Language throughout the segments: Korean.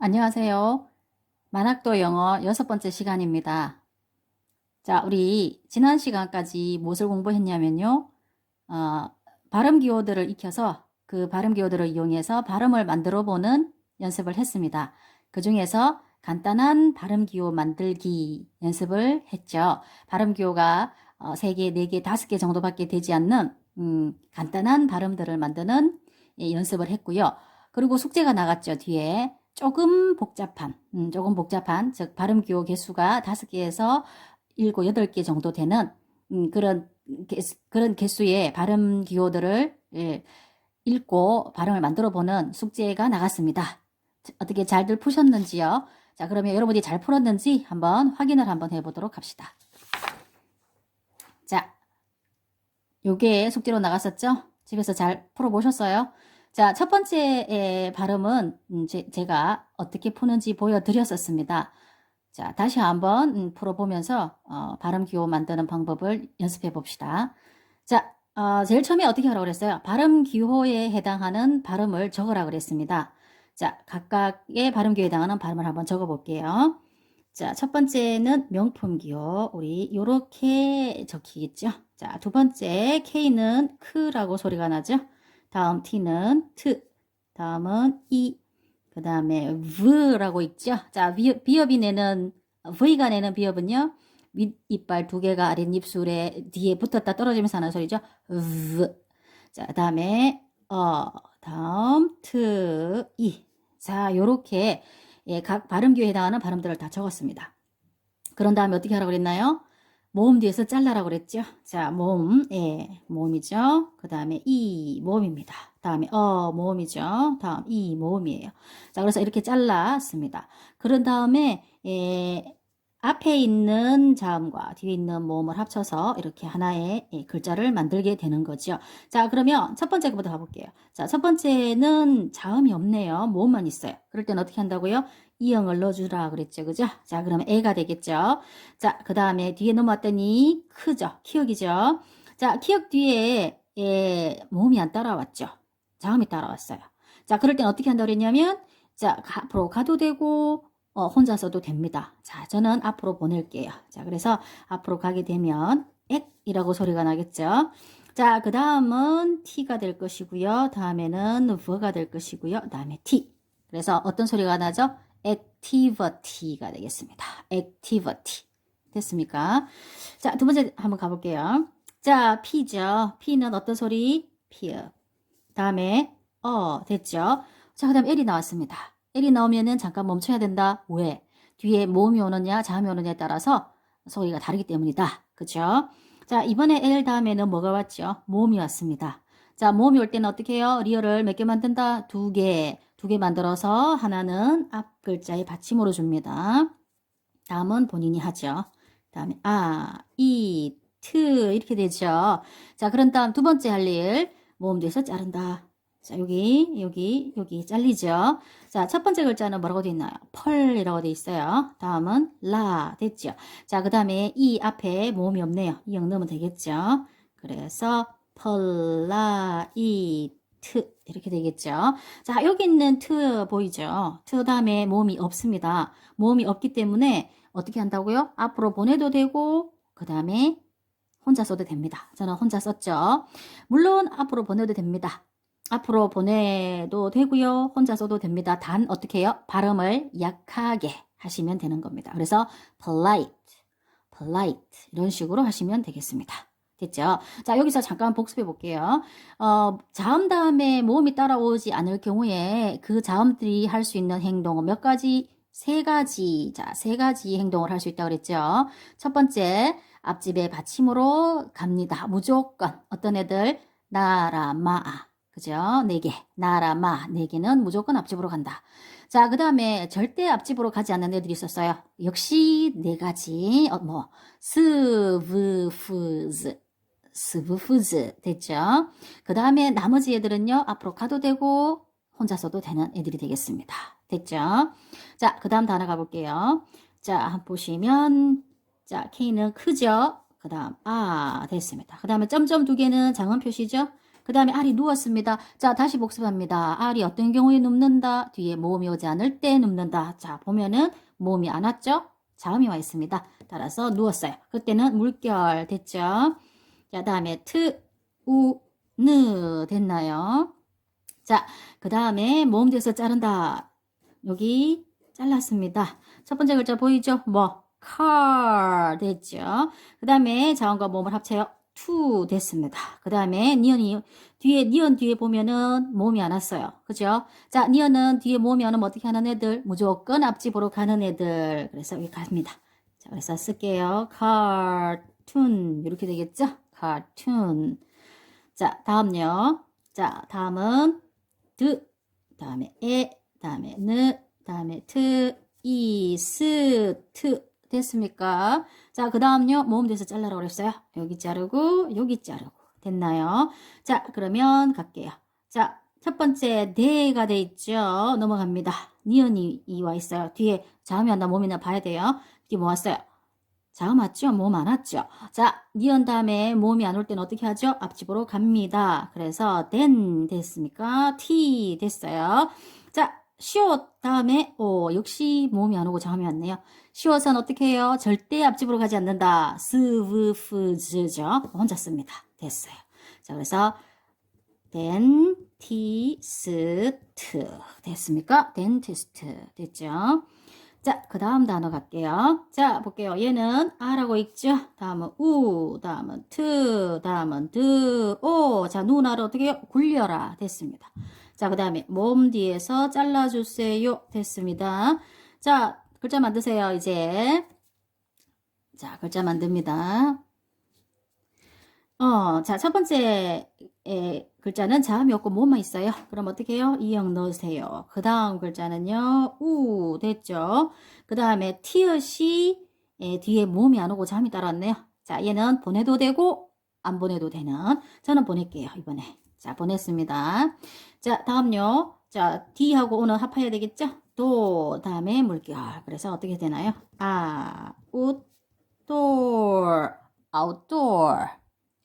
안녕하세요. 만학도 영어 여섯 번째 시간입니다. 자, 우리 지난 시간까지 무엇을 공부했냐면요. 어, 발음 기호들을 익혀서 그 발음 기호들을 이용해서 발음을 만들어 보는 연습을 했습니다. 그 중에서 간단한 발음 기호 만들기 연습을 했죠. 발음 기호가 어, 3개, 4개, 5개 정도밖에 되지 않는 음, 간단한 발음들을 만드는 예, 연습을 했고요. 그리고 숙제가 나갔죠, 뒤에. 조금 복잡한, 음, 조금 복잡한, 즉, 발음 기호 개수가 다섯 개에서 일곱, 여덟 개 정도 되는, 음, 그런, 개수, 그런 개수의 발음 기호들을, 예, 읽고 발음을 만들어 보는 숙제가 나갔습니다. 어떻게 잘들 푸셨는지요? 자, 그러면 여러분이 잘 풀었는지 한번 확인을 한번 해보도록 합시다. 자, 요게 숙제로 나갔었죠? 집에서 잘 풀어보셨어요? 자, 첫 번째 에, 발음은 음, 제, 가 어떻게 푸는지 보여드렸었습니다. 자, 다시 한번 음, 풀어보면서 어, 발음 기호 만드는 방법을 연습해 봅시다. 자, 어, 제일 처음에 어떻게 하라고 그랬어요? 발음 기호에 해당하는 발음을 적으라 그랬습니다. 자, 각각의 발음 기호에 해당하는 발음을 한번 적어 볼게요. 자, 첫 번째는 명품 기호. 우리 요렇게 적히겠죠? 자, 두 번째 K는 크라고 소리가 나죠? 다음 T는 트, 다음은 E, 그 다음에 V라고 있죠. 자, 비읍이 내는, V가 내는 비읍은요, 윗 이빨 두 개가 아랫 입술에 뒤에 붙었다 떨어지면서 하는 소리죠. V. 자, 다음에, 어, 다음, 트, E. 자, 요렇게, 예, 각 발음기호에 해당하는 발음들을 다 적었습니다. 그런 다음에 어떻게 하라고 그랬나요? 모음 뒤에서 잘라라고 그랬죠. 자, 모음, 예, 모음이죠. 그 다음에 이 모음입니다. 다음에 어 모음이죠. 다음 이 모음이에요. 자, 그래서 이렇게 잘랐습니다. 그런 다음에 예, 앞에 있는 자음과 뒤에 있는 모음을 합쳐서 이렇게 하나의 예, 글자를 만들게 되는 거죠. 자, 그러면 첫 번째 거부터 가볼게요. 자, 첫 번째는 자음이 없네요. 모음만 있어요. 그럴 땐 어떻게 한다고요? 이형을 넣어주라 그랬죠. 그죠? 자, 그러면 애가 되겠죠. 자, 그 다음에 뒤에 넘어왔더니 크죠. 키역이죠. 자, 키역 뒤에 예, 모음이 안 따라왔죠. 자음이 따라왔어요. 자, 그럴 땐 어떻게 한다고 그랬냐면 자, 앞으로 가도 되고 어, 혼자 써도 됩니다. 자, 저는 앞으로 보낼게요. 자, 그래서 앞으로 가게 되면 액이라고 소리가 나겠죠. 자, 그 다음은 t가 될 것이고요. 다음에는 v가 될 것이고요. 다음에 t. 그래서 어떤 소리가 나죠? Activity가 되겠습니다. activity. 됐습니까? 자, 두 번째 한번 가볼게요. 자, P죠. P는 어떤 소리? P. 다음에 어 됐죠. 자, 그 다음 L이 나왔습니다. L이 나오면은 잠깐 멈춰야 된다. 왜? 뒤에 모음이 오느냐, 자음이 오느냐에 따라서 소리가 다르기 때문이다. 그쵸? 자, 이번에 L 다음에는 뭐가 왔죠? 모음이 왔습니다. 자, 모음이 올 때는 어떻게 해요? 리얼을 몇 개 만든다? 두 개. 두 개 만들어서 하나는 앞 글자의 받침으로 줍니다. 다음은 본인이 하죠. 다음에 아, 이, 트 이렇게 되죠. 자, 그런 다음 두 번째 할 일. 모음 뒤에서 자른다. 자, 여기, 여기, 여기 잘리죠. 자, 첫 번째 글자는 뭐라고 되어 있나요? 펄이라고 되어 있어요. 다음은 라 됐죠. 자, 그 다음에 이 앞에 모음이 없네요. 이형 넣으면 되겠죠. 그래서 펄라 이 트 이렇게 되겠죠. 자, 여기 있는 트 보이죠? 트 다음에 모음이 없습니다. 모음이 없기 때문에 어떻게 한다고요? 앞으로 보내도 되고 그 다음에 혼자 써도 됩니다. 저는 혼자 썼죠. 물론 앞으로 보내도 됩니다. 앞으로 보내도 되고요. 혼자 써도 됩니다. 단 어떻게 해요? 발음을 약하게 하시면 되는 겁니다. 그래서 polite, polite 이런 식으로 하시면 되겠습니다. 됐죠? 자, 여기서 잠깐 복습해 볼게요. 어, 자음 다음에 모음이 따라오지 않을 경우에 그 자음들이 할 수 있는 행동은 몇 가지? 세 가지. 자, 세 가지 행동을 할 수 있다고 그랬죠? 첫 번째, 앞집에 받침으로 갑니다. 무조건. 어떤 애들? 나라, 마아. 그죠? 네 개. 나라, 마. 네 개는 무조건 앞집으로 간다. 자, 그 다음에 절대 앞집으로 가지 않는 애들이 있었어요. 역시 네 가지. 어, 뭐, 스 브 푸즈. 스브푸즈. 됐죠? 그 다음에 나머지 애들은요, 앞으로 가도 되고, 혼자 서도 되는 애들이 되겠습니다. 됐죠? 자, 그 다음 단어 가볼게요. 자, 보시면, 자, K는 크죠? 그 다음, 아, 됐습니다. 그 다음에 점점 두 개는 장음 표시죠? 그 다음에 알이 누웠습니다. 자, 다시 복습합니다. 알이 어떤 경우에 눕는다? 뒤에 모음이 오지 않을 때 눕는다. 자, 보면은 모음이 안 왔죠? 자음이 와 있습니다. 따라서 누웠어요. 그때는 물결 됐죠? 자, 다음에 트, 우, 느 됐나요? 자, 그 다음에 모음 돼서 자른다. 여기 잘랐습니다. 첫 번째 글자 보이죠? 뭐, car 됐죠? 그 다음에 자음과 모음을 합쳐요. to 됐습니다. 그 다음에 니언이 뒤에 니언 뒤에 보면은 모음이 안 왔어요. 그죠? 자, 니언은 뒤에 모음이 안 오면 어떻게 하는 애들? 무조건 앞집으로 가는 애들. 그래서 여기 갑니다. 자, 그래서 쓸게요. cartoon 이렇게 되겠죠? Cartoon. 자, 다음요. 자, 다음은 드, 다음에 에, 다음에 느, 다음에 트, 이, 스, 트 됐습니까? 자, 그 다음요. 모음 돼서 잘라라고 그랬어요. 여기 자르고 여기 자르고 됐나요? 자, 그러면 갈게요. 자, 첫 번째 대가 돼 있죠. 넘어갑니다. 니은이 이와 있어요. 뒤에 자음이 왔나 몸이나 봐야 돼요. 뒤에 뭐 왔어요? 자음 왔죠? 모음 안 왔죠? 자, 니은 다음에 모음이 안올 때는 어떻게 하죠? 앞집으로 갑니다. 그래서 then 됐습니까? t 됐어요. 자, 쉬어 다음에 오 역시 모음이 안 오고 자음이 왔네요. 쉬어서는 어떻게 해요? 절대 앞집으로 가지 않는다. 스브프즈죠. 혼자 씁니다. 됐어요. 자, 그래서 덴티스트 됐습니까? 덴티스트 됐죠? 자, 그 다음 단어 갈게요. 자, 볼게요. 얘는 아라고 읽죠? 다음은 우, 다음은 트, 다음은 드, 오. 자, 누나를 어떻게 해요? 굴려라. 됐습니다. 자, 그 다음에 몸 뒤에서 잘라주세요. 됐습니다. 자, 글자 만드세요, 이제. 자, 글자 만듭니다. 어, 자, 첫 번째 에, 글자는 자음이 없고 뭐만 있어요. 그럼 어떻게 해요? 이형 넣으세요. 그 다음 글자는요, 우, 됐죠? 그 다음에 티읕이 에, 뒤에 모음이 안 오고 자음이 따라왔네요. 자, 얘는 보내도 되고, 안 보내도 되는. 저는 보낼게요, 이번에. 자, 보냈습니다. 자, 다음요. 자, D하고 O는 합해야 되겠죠? 도, 다음에 물결. 그래서 어떻게 되나요? 아, outdoor, outdoor,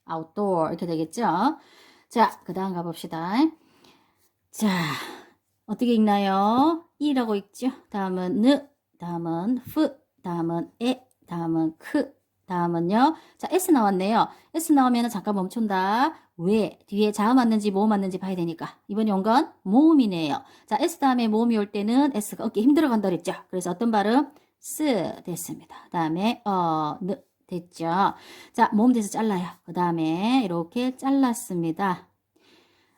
outdoor. 이렇게 되겠죠? 자, 그 다음 가봅시다. 자, 어떻게 읽나요? 이라고 읽죠? 다음은 느, 다음은 프, 다음은 에, 다음은 크, 다음은요. 자, S 나왔네요. S 나오면 잠깐 멈춘다. 왜? 뒤에 자음 왔는지 모음 왔는지 봐야 되니까. 이번에 온 건 모음이네요. 자, S 다음에 모음이 올 때는 S가 어깨 힘들어 간다 그랬죠. 그래서 어떤 발음? 쓰 됐습니다. 다음에 어, 느 됐죠. 자, 돼서 잘라요. 그 다음에 이렇게 잘랐습니다.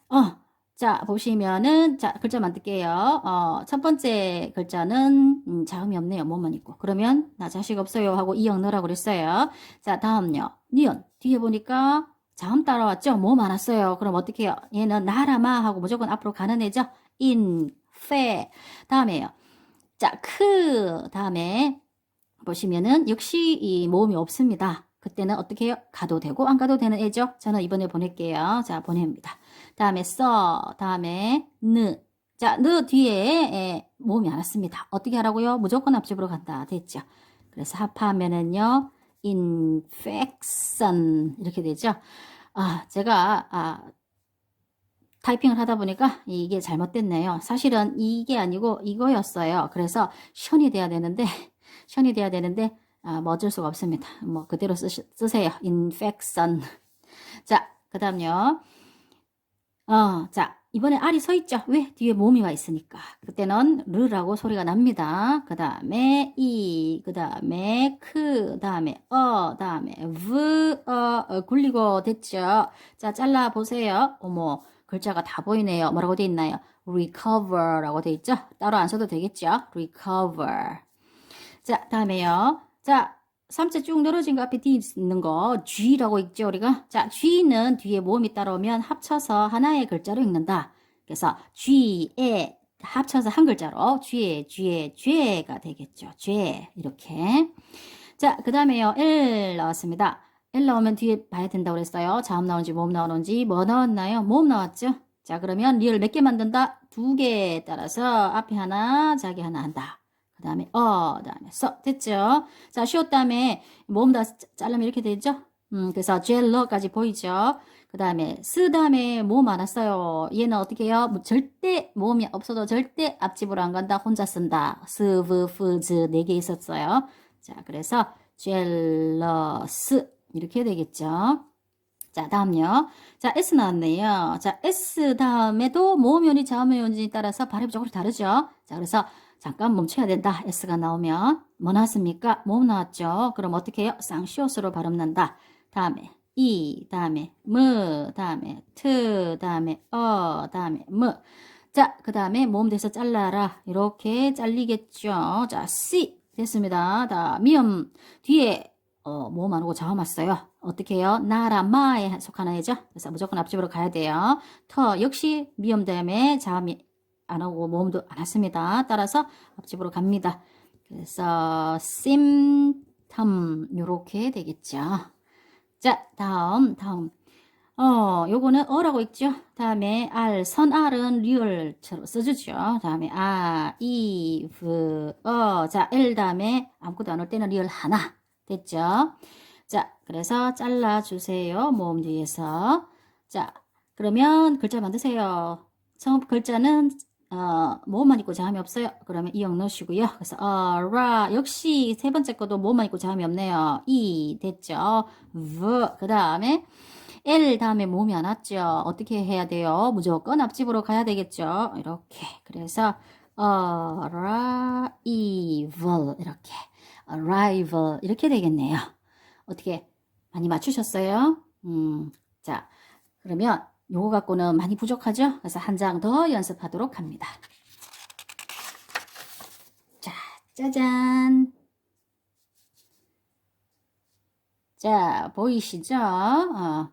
어, 자, 보시면은, 자, 글자 만들게요. 어, 첫 번째 글자는, 음, 자음이 없네요. 뭐만 있고. 그러면, 나 자식 없어요. 하고 이형 넣으라고 그랬어요. 자, 다음요. 니은. 뒤에 보니까, 자음 따라왔죠? 뭐 많았어요. 그럼 어떻게 해요? 얘는 나라마 하고 무조건 앞으로 가는 애죠? in, fe. 다음에요. 자, 크. 다음에, 보시면은, 역시 이 모음이 없습니다. 그때는 어떻게? 가도 되고, 안 가도 되는 애죠? 저는 이번에 보낼게요. 자, 보냅니다. 다음에 써, 다음에 느. 자, 느 뒤에 에, 모음이 안 왔습니다. 어떻게 하라고요? 무조건 앞집으로 간다. 됐죠? 그래서 합하면은요, infection 이렇게 되죠? 아, 제가 아, 타이핑을 하다 보니까 이게 잘못됐네요. 사실은 이게 아니고 이거였어요. 그래서 션이 돼야 되는데 션이 돼야 되는데 아, 뭐 어쩔 수가 없습니다. 뭐 그대로 쓰, 쓰세요. infection. 자, 그 다음요. 어, 자, 이번에 알이 서 있죠? 왜? 뒤에 몸이 와 있으니까. 그때는 르라고 소리가 납니다. 그 다음에 이, 그 다음에 크, 다음에 어, 다음에 브, 어, 어, 굴리고 됐죠? 자, 잘라 보세요. 어머, 글자가 다 보이네요. 뭐라고 돼 있나요? recover라고 돼 있죠? 따로 안 써도 되겠죠? recover. 자, 다음에요. 자, 3자 쭉 늘어진 거 앞에 D 있는 거 G라고 읽죠 우리가? 자 G는 뒤에 모음이 따라오면 합쳐서 하나의 글자로 읽는다. 그래서 G에 합쳐서 한 글자로 G에 G에 G가 되겠죠. G 이렇게. 자 그 다음에요. L 나왔습니다. L 나오면 뒤에 봐야 된다고 그랬어요. 자음 나오는지 모음 나오는지 뭐 나왔나요? 모음 나왔죠? 자 그러면 리을 몇 개 만든다? 두 개 따라서 앞에 하나 자기 하나 한다 그 다음에 어, 다음에 써 됐죠? 자, 쉬었 다음에 모음 다 자르면 이렇게 되죠? 음, 그래서 젤러까지 보이죠? 그 다음에 쓰 다음에 모음 안 왔어요. 얘는 어떻게 해요? 뭐 절대 모음이 없어도 절대 앞집으로 안 간다. 혼자 쓴다. 스, 브, 프, 즈 네 개 있었어요. 자, 그래서 젤러스 이렇게 되겠죠. 자, 다음요. 자, S 나왔네요. 자, S 다음에도 모음 연이 자음 연이 따라서 발음이 조금 다르죠. 자, 그래서 잠깐 멈춰야 된다. S가 나오면 뭐 나왔습니까? 모음 나왔죠. 그럼 어떻게 해요? 쌍시옷으로 발음 난다. 다음에 이, 다음에 무, 다음에 트, 다음에 어, 다음에 무. 자, 그 다음에 모음 돼서 잘라라. 이렇게 잘리겠죠. 자, C 됐습니다. 다 미음 뒤에 어, 모음 안 오고 자음 왔어요. 어떻게 해요? 나라 마에 속하는 애죠. 그래서 무조건 앞집으로 가야 돼요. 터 역시 미음 다음에 자음이 안 오고 모음도 안 왔습니다. 따라서 앞집으로 갑니다. 그래서 심텀 요렇게 되겠죠. 자, 다음 다음 어, 요거는 어라고 있죠. 다음에 알, 선 알은 리얼처럼 써주죠. 다음에 아, 이, 브, 어. 자, 엘 다음에 아무것도 안 올 때는 리얼 하나. 됐죠? 자, 그래서 잘라주세요. 모음 뒤에서. 자, 그러면 글자 만드세요. 처음 글자는 어, 모음만 있고 자음이 없어요. 그러면 이형 넣으시고요. 그래서 어, 라 역시 세 번째 것도 모음만 있고 자음이 없네요. 이 됐죠. v 그 다음에 L 다음에 모음이 안 왔죠. 어떻게 해야 돼요? 무조건 앞집으로 가야 되겠죠. 이렇게 그래서 arrival 이렇게 arrival 이렇게 되겠네요. 어떻게 많이 맞추셨어요? 음, 자 그러면 요거 갖고는 많이 부족하죠? 그래서 한 장 더 연습하도록 합니다. 자, 짜잔. 자, 보이시죠? 어.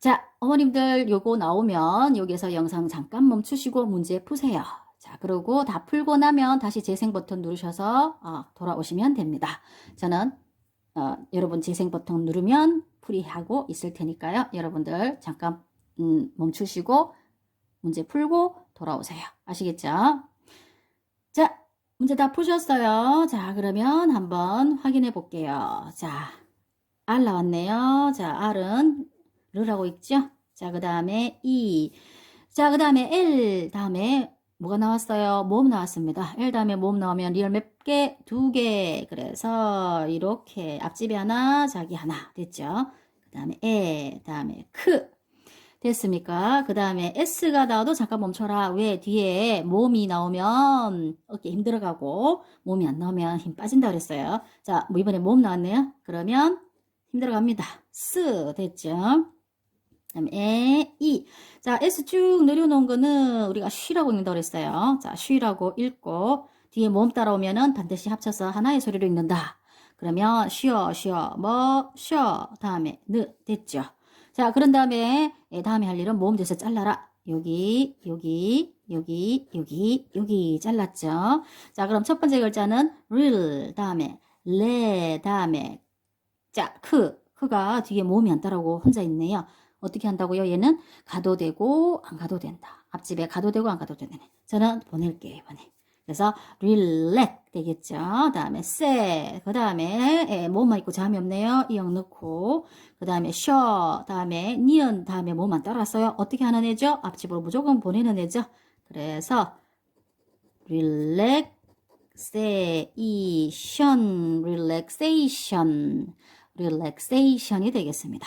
자, 어머님들 요거 나오면 여기서 영상 잠깐 멈추시고 문제 푸세요. 자, 그리고 다 풀고 나면 다시 재생 버튼 누르셔서 어, 돌아오시면 됩니다. 저는 어, 여러분 재생 버튼 누르면 풀이하고 있을 테니까요. 여러분들 잠깐 음, 멈추시고 문제 풀고 돌아오세요. 아시겠죠? 자, 문제 다 푸셨어요. 자, 그러면 한번 확인해 볼게요. 자, R 나왔네요. 자, R은 르라고 있죠? 자, 그 다음에 E. 자, 그 다음에 L 다음에 뭐가 나왔어요? 모음 나왔습니다. L 다음에 모음 나오면 리얼 몇 개? 두 개. 그래서 이렇게 앞집이 하나, 자기 하나 됐죠? 그 다음에 에, 다음에 크. 됐습니까? 그 다음에 S가 나와도 잠깐 멈춰라. 왜? 뒤에 모음이 나오면 어깨 힘들어가고 몸이 안 나오면 힘 빠진다 그랬어요. 자, 뭐 이번에 모음 나왔네요. 그러면 힘들어갑니다. 쓰 됐죠? 그다음에 에, 이. 자, S 쭉 내려놓은 거는 우리가 쉬라고 읽는다고 그랬어요. 자, 쉬라고 읽고 뒤에 모음 따라오면은 반드시 합쳐서 하나의 소리로 읽는다. 그러면 쉬어, 쉬어, 뭐, 쉬어. 다음에 느 됐죠? 자, 그런 다음에 예, 다음에 할 일은 모음 돼서 잘라라. 여기, 여기, 여기, 여기, 여기 잘랐죠? 자, 그럼 첫 번째 글자는 real 다음에 레 다음에 자, 크. 크가 뒤에 모음이 안 따라오고 혼자 있네요. 어떻게 한다고요? 얘는 가도 되고 안 가도 된다. 앞집에 가도 되고 안 가도 되네. 저는 보낼게요, 이번에. 그래서 relax 되겠죠. 다음에 say. 그 다음에 모음만 있고 잠이 없네요. 이형 넣고. 그 다음에 show. 다음에 니은 다음에 모음만 따라왔어요. 어떻게 하는 애죠? 앞집으로 무조건 보내는 애죠. 그래서 relaxation, relaxation, relaxation이 되겠습니다.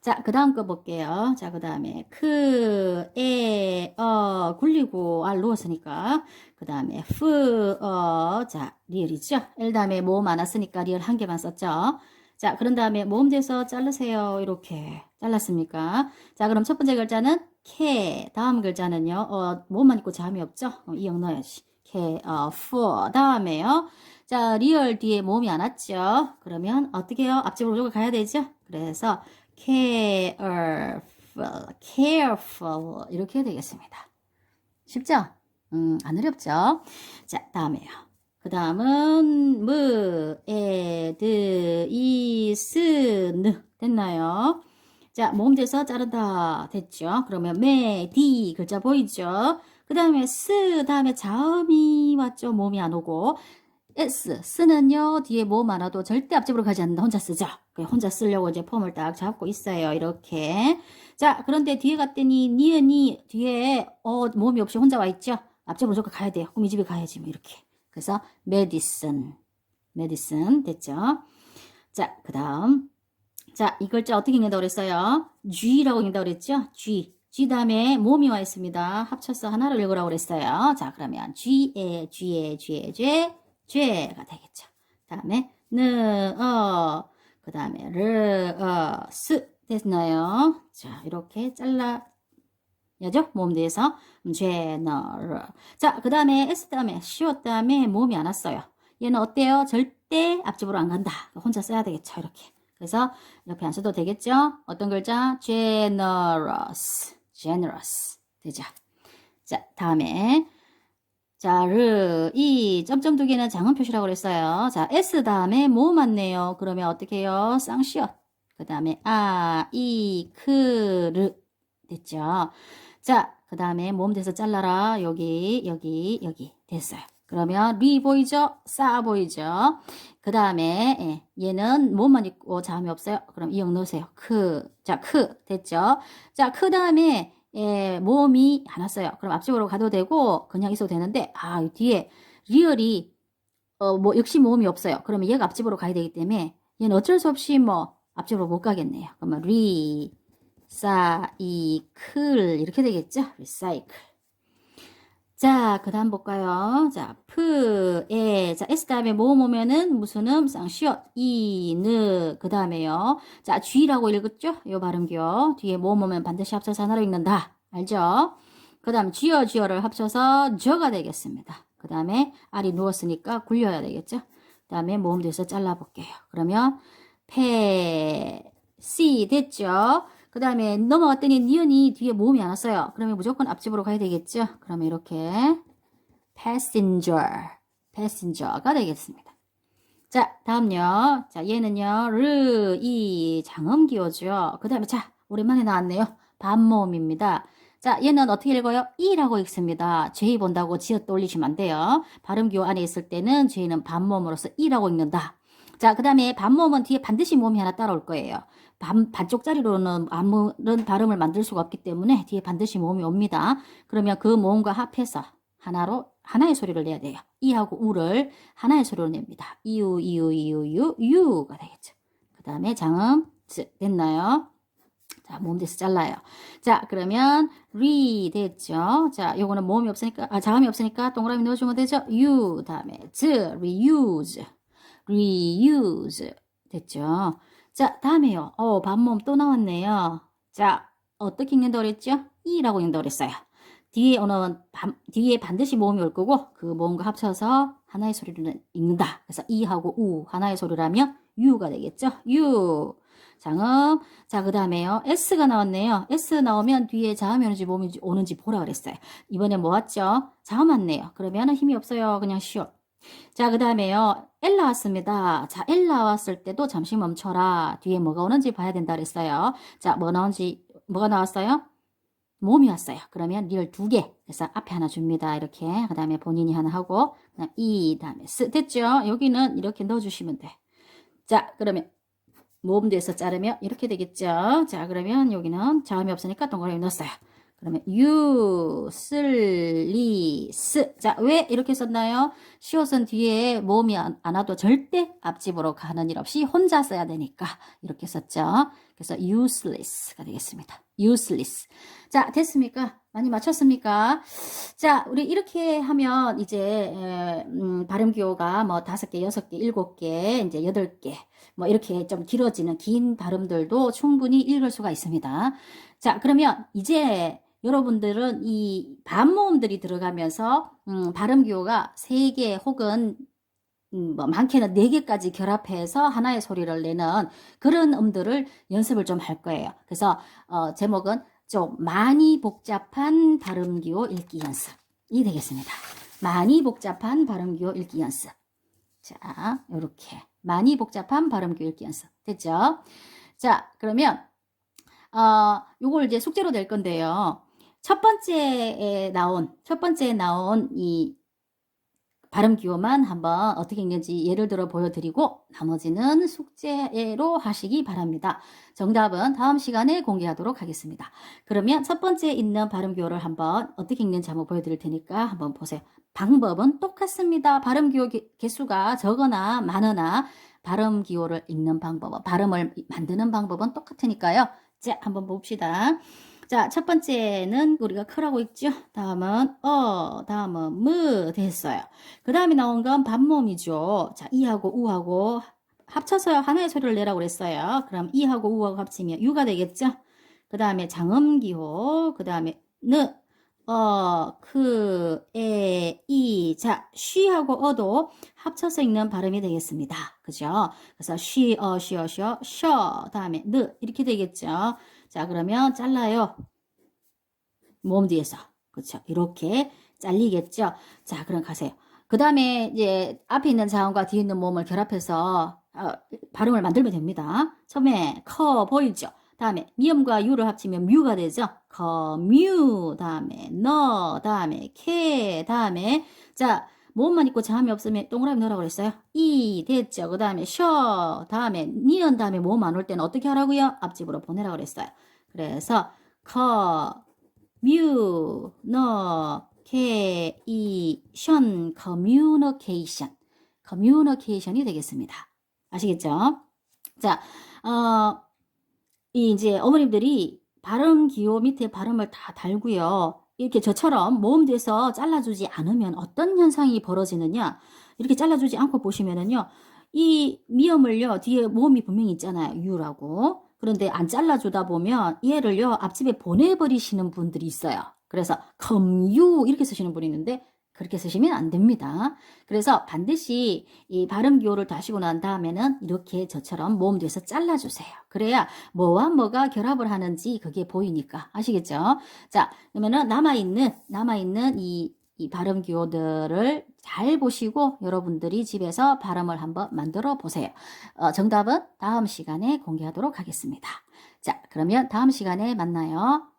자, 그 다음 거 볼게요. 자, 그 다음에 크, 에, 어, 굴리고 알 누웠으니까 그 다음에 프, 어, 자, 리얼이죠. 엘 다음에 모음 안 왔으니까 리얼 한 개만 썼죠. 자, 그런 다음에 모음 돼서 자르세요. 이렇게 잘랐습니까? 자, 그럼 첫 번째 글자는 캐, 다음 글자는요. 어, 모음만 있고 잠이 없죠. 어, 이형 넣어야지. 캐, 어, 푸, 다음에요. 자, 리얼 뒤에 모음이 안 왔죠. 그러면 어떻게 해요? 앞집으로 가야 되죠. 그래서 careful, careful 이렇게 되겠습니다. 쉽죠? 음, 안 어렵죠? 자, 다음에요. 그 다음은 무, 에, 드, 이, 스, 느 됐나요? 자, 모음 돼서 자른다 됐죠? 그러면 매, 디 글자 보이죠? 그 다음에 스 다음에 자음이 왔죠? 모음이 안 오고 S 쓰는요 뒤에 뭐 많아도 절대 앞집으로 가지 않는다. 혼자 쓰죠? 그래, 혼자 쓰려고 이제 폼을 딱 잡고 있어요. 이렇게. 자 그런데 뒤에 갔더니 니은이 뒤에 어 몸이 없이 혼자 와 있죠? 앞집으로 무조건 가야 돼요. 그럼 이 집에 가야지 뭐 이렇게. 그래서 medicine medicine 됐죠? 자그 다음. 자 이 글자 어떻게 읽는다고 그랬어요? G라고 읽는다고 그랬죠? G. G 다음에 몸이 와 있습니다. 합쳐서 하나를 읽으라고 그랬어요. 자, 그러면 G에, G에, G에, G, G가 되겠죠. 다음에, 느, 어, 그 다음에, 르, 어, 스, 됐나요? 자, 이렇게 잘라, 야죠? 몸 뒤에서, general. 자, 그 다음에, S 다음에, 시옷 다음에, 몸이 안 왔어요. 얘는 어때요? 절대 앞집으로 안 간다. 혼자 써야 되겠죠, 이렇게. 그래서, 이렇게 안 써도 되겠죠? 어떤 글자? generous. generous. 되죠? 자, 다음에 자, 르, 이, 점점 두 개는 장음 표시라고 그랬어요. 자, S 다음에 뭐 맞네요. 그러면 어떻게 해요? 쌍시옷. 그 다음에 아, 이, 크, 르. 됐죠? 자, 그 다음에 몸 돼서 잘라라. 여기, 여기, 여기. 됐어요. 그러면 리 보이죠? 싸 보이죠? 그 다음에 예, 얘는 몸만 있고 자음이 없어요. 그럼 이형 넣으세요. 크. 자, 크. 됐죠? 자, 크 다음에 예, 모음이 안 왔어요. 그럼 앞집으로 가도 되고 그냥 있어도 되는데 아, 이 뒤에 리얼이 어, 뭐 역시 모음이 없어요. 그러면 얘가 앞집으로 가야 되기 때문에 얘는 어쩔 수 없이 뭐 앞집으로 못 가겠네요. 그러면 리, 사, 이, 클 이렇게 되겠죠? 리사이클. 자, 그 다음 볼까요? 자, 프, 에, 자, S 다음에 모음 오면은 무슨 음, 쌍시옷, 이, 느, 그 다음에요. 자, G라고 읽었죠? 요 발음기요. 뒤에 모음 오면 반드시 합쳐서 하나로 읽는다. 알죠? 그 다음, 쥐어, 쥐어를 합쳐서 저가 되겠습니다. 그 다음에 알이 누웠으니까 굴려야 되겠죠? 그 다음에 모음 돼서 잘라볼게요. 그러면, 페, 씨 됐죠? 그 다음에 넘어갔더니 니은이 뒤에 모음이 안 왔어요. 그러면 무조건 앞집으로 가야 되겠죠? 그러면 이렇게 passenger, passenger가 되겠습니다. 자, 다음요. 자, 얘는요. 르, 이, 장음 기호죠. 그 다음에 자, 오랜만에 나왔네요. 반모음입니다. 자, 얘는 어떻게 읽어요? 이라고 읽습니다. 제이 본다고 지어 올리시면 안 돼요. 발음기호 안에 있을 때는 제이는 반모음으로서 이라고 읽는다. 자, 그 다음에 반모음은 뒤에 반드시 모음이 하나 따라올 거예요. 반, 반쪽짜리로는 아무런 발음을 만들 수가 없기 때문에 뒤에 반드시 모음이 옵니다. 그러면 그 모음과 합해서 하나로 하나의 소리를 내야 돼요. 이하고 우를 하나의 소리로 냅니다. 이유, 이유, 이유, 유, 유가 되겠죠. 그 다음에 장음, 즈, 됐나요? 자, 모음 돼서 잘라요. 자, 그러면 re 됐죠. 자, 요거는 모음이 없으니까, 아, 자음이 없으니까 동그라미 넣어주면 되죠. u 다음에 즈, reuse, reuse 됐죠. 자, 다음에요. 어, 반모음 또 나왔네요. 자, 어떻게 읽는다고 그랬죠? 이라고 읽는다고 그랬어요. 뒤에 언어는 반, 뒤에 반드시 모음이 올 거고 그 모음과 합쳐서 하나의 소리를 읽는다. 그래서 이하고 우 하나의 소리라면 유가 되겠죠. 유 장음 자 그 다음에요 S가 나왔네요. S 나오면 뒤에 자음이 오는지 모음이 오는지 보라 그랬어요. 이번에 뭐 왔죠? 자음 왔네요. 그러면 힘이 없어요. 그냥 쉬어. 자, 그 다음에요. L 나왔습니다. 자, L 나왔을 때도 잠시 멈춰라. 뒤에 뭐가 오는지 봐야 된다 그랬어요. 자, 뭐 나온지, 뭐가 나왔어요? 몸이 왔어요. 그러면 리얼 두 개. 그래서 앞에 하나 줍니다. 이렇게. 그 다음에 본인이 하나 하고, 그 다음 이, 다음에 스. 됐죠? 여기는 이렇게 넣어주시면 돼. 자, 그러면 모음 돼서 자르면 이렇게 되겠죠? 자, 그러면 여기는 자음이 없으니까 동그라미 넣었어요. 그러면 유, 쓸, 리, 스. 자, 왜 이렇게 썼나요? 시옷은 뒤에 모음이 안, 안 와도 절대 앞집으로 가는 일 없이 혼자 써야 되니까 이렇게 썼죠. 그래서 useless가 되겠습니다. useless. 자, 됐습니까? 많이 맞췄습니까? 자, 우리 이렇게 하면 이제 에, 음, 발음 기호가 뭐 다섯 개, 여섯 개, 일곱 개, 이제 여덟 개, 뭐 이렇게 좀 길어지는 긴 발음들도 충분히 읽을 수가 있습니다. 자, 그러면 이제 여러분들은 이 반모음들이 들어가면서 음, 발음 기호가 세개 혹은 음, 뭐 많게는 네 개까지 결합해서 하나의 소리를 내는 그런 음들을 연습을 좀 할 거예요. 그래서 어, 제목은 좀 많이 복잡한 발음 기호 읽기 연습이 되겠습니다. 많이 복잡한 발음 기호 읽기 연습. 자, 이렇게 많이 복잡한 발음 기호 읽기 연습 됐죠? 자, 그러면 어, 요걸 이제 숙제로 낼 건데요. 첫 번째에 나온, 첫 번째에 나온 이 발음 기호만 한번 어떻게 읽는지 예를 들어 보여드리고 나머지는 숙제로 하시기 바랍니다. 정답은 다음 시간에 공개하도록 하겠습니다. 그러면 첫 번째 있는 발음 기호를 한번 어떻게 읽는지 한번 보여드릴 테니까 한번 보세요. 방법은 똑같습니다. 발음 기호 개- 개수가 적거나 많으나 발음 기호를 읽는 방법은 발음을 만드는 방법은 똑같으니까요. 자, 한번 봅시다. 자, 첫 번째는 우리가 크라고 읽죠. 다음은 어, 다음은 무 됐어요. 그 다음에 나온 건 반몸이죠. 자, 이하고 우하고 합쳐서 하나의 소리를 내라고 그랬어요. 그럼 이하고 우하고 합치면 유가 되겠죠. 그 다음에 장음기호, 그 다음에 느, 어, 그, 에, 이, 자, 쉬하고 어도 합쳐서 읽는 발음이 되겠습니다. 그죠? 그래서 쉬, 어, 쉬 어, 쉬 어, 쉬어, 다음에 느, 이렇게 되겠죠. 자, 그러면 잘라요. 모음 뒤에서. 그렇죠. 이렇게 잘리겠죠. 자, 그럼 가세요. 그 다음에 이제 앞에 있는 자음과 뒤에 있는 모음을 결합해서 어, 발음을 만들면 됩니다. 처음에 커 보이죠? 다음에 미음과 유를 합치면 뮤가 되죠. 커뮤 다음에 너 다음에 캐 다음에 자 모음만 있고 자음이 없으면 동그라미 넣으라고 그랬어요. 이 됐죠. 그 다음에 셔 다음에 니은 다음에 모음 안올 때는 어떻게 하라고요? 앞집으로 보내라고 그랬어요. 그래서 커 뮤, 너, 케, 이, 션, 커뮤니케이션. 커뮤니케이션이 되겠습니다. 아시겠죠? 자, 어, 이 이제 어머님들이 발음 기호 밑에 발음을 다 달고요. 이렇게 저처럼 모음 돼서 잘라주지 않으면 어떤 현상이 벌어지느냐? 이렇게 잘라주지 않고 보시면은요. 이 미음을요, 뒤에 모음이 분명히 있잖아요. 유라고. 그런데 안 잘라주다 보면 얘를요, 앞집에 보내버리시는 분들이 있어요. 그래서 검유 이렇게 쓰시는 분이 있는데 그렇게 쓰시면 안 됩니다. 그래서 반드시 이 발음 기호를 다시고 난 다음에는 이렇게 저처럼 모음 뒤에서 잘라주세요. 그래야 뭐와 뭐가 결합을 하는지 그게 보이니까 아시겠죠? 자, 그러면은 남아있는 남아있는 이, 이 발음 기호들을 잘 보시고 여러분들이 집에서 발음을 한번 만들어 보세요. 어, 정답은 다음 시간에 공개하도록 하겠습니다. 자, 그러면 다음 시간에 만나요.